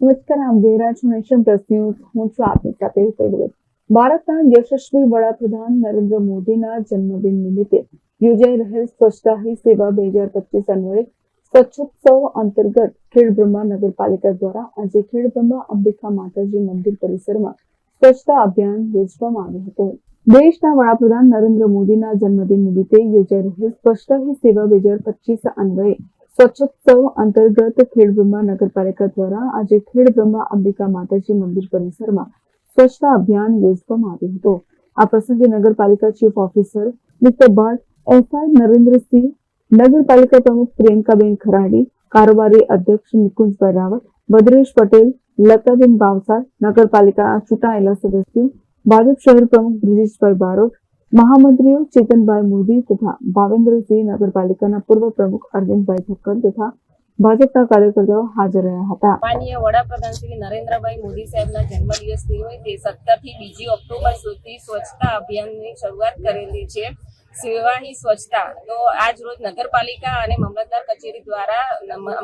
નમસ્કાર આમ રહ્યા નેશન પ્લસ ન્યૂઝ હું છું આપની સાથે હેતલ ભારતના યશસ્વી વડાપ્રધાન નરેન્દ્ર મોદીના જન્મદિન નિમિત્તે યોજાઈ રહેલ સ્વચ્છતા સેવા બે હજાર પચીસ અન્વયે સ્વચ્છોત્સવ અંતર્ગત ખેડબ્રહ્મા નગરપાલિકા દ્વારા આજે ખેડબ્રહ્મા અંબિકા માતાજી મંદિર પરિસરમાં સ્વચ્છતા અભિયાન યોજવામાં આવ્યું હતું. દેશના વડાપ્રધાન નરેન્દ્ર મોદીના જન્મદિન નિમિત્તે યોજાઈ રહેલ સ્વચ્છતા સેવા બે હજાર પચીસ અન્વયે સ્વચ્છોત્સવ અંતર્ગત ખેડબ્રહ્મા નગરપાલિકા દ્વારા આજે ખેડબ્રહ્મા અંબિકા માતાજી મંદિર પરિસરમાં સ્વચ્છતા અભિયાન યોજવામાં આવ્યું હતું. આ પ્રસંગે નગરપાલિકા chief officer mister Bhatt SI Narendrasinh, નગરપાલિકા પ્રમુખ પ્રિયંકાબેન ખરાડી, કારોબારી અધ્યક્ષ નિકુંજભાઈ રાવત, ભદ્રેશ પટેલ, લતાબેન બાવસાર નગરપાલિકાના ચૂંટાયેલા સદસ્યો, ભાજપ શહેર પ્રમુખ બ્રિજેશભાઈ બારોટ મહામંત્રીઓ ચેતનભાઈ મોદી તથા ભાવેન્દ્રસિંહ નગરપાલિકાના પૂર્વ પ્રમુખ અરવિંદભાઈ ઠક્કર તથા ભાજપના કાર્યકર્તાઓ હાજર રહ્યા હતા. માનનીય વડાપ્રધાન શ્રી નરેન્દ્રભાઈ મોદી સાહેબના જન્મદિવસ નિમિત્તે સત્તરથી બીજી ઓક્ટોબર સુધી સ્વચ્છતા અભિયાનની શરૂઆત કરેલી છે. સેવાહી સ્વચ્છતા તો આજ રોજ નગરપાલિકા અને મામલતદાર કચેરી દ્વારા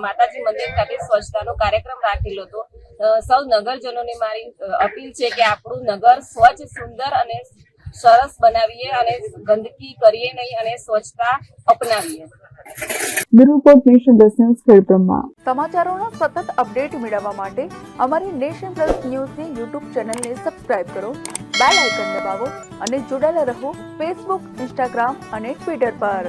માતાજી મંદિર ખાતે સ્વચ્છતાનો કાર્યક્રમ રાખેલો હતો. સૌ નગરજનોને મારી અપીલ છે કે આપણું નગર સ્વચ્છ, સુંદર અને સરસ બનાવીએ અને ગંદકી કરીએ નહીં અને સ્વચ્છતા અપનાવીએ. બ્યુરો રિપોર્ટ નેશન દસ ન્યૂઝ ખેડબ્રહ્મા. સમાચારોના સતત અપડેટ મેળવવા માટે અમારી નેશન પ્લસ ન્યૂઝની યુટ્યુબ ચેનલને સબસ્ક્રાઇબ કરો બેલ આઇકન દબાવો અને જોડાયેલા રહો ફેસબુક ઇન્સ્ટાગ્રામ અને ટ્વિટર પર.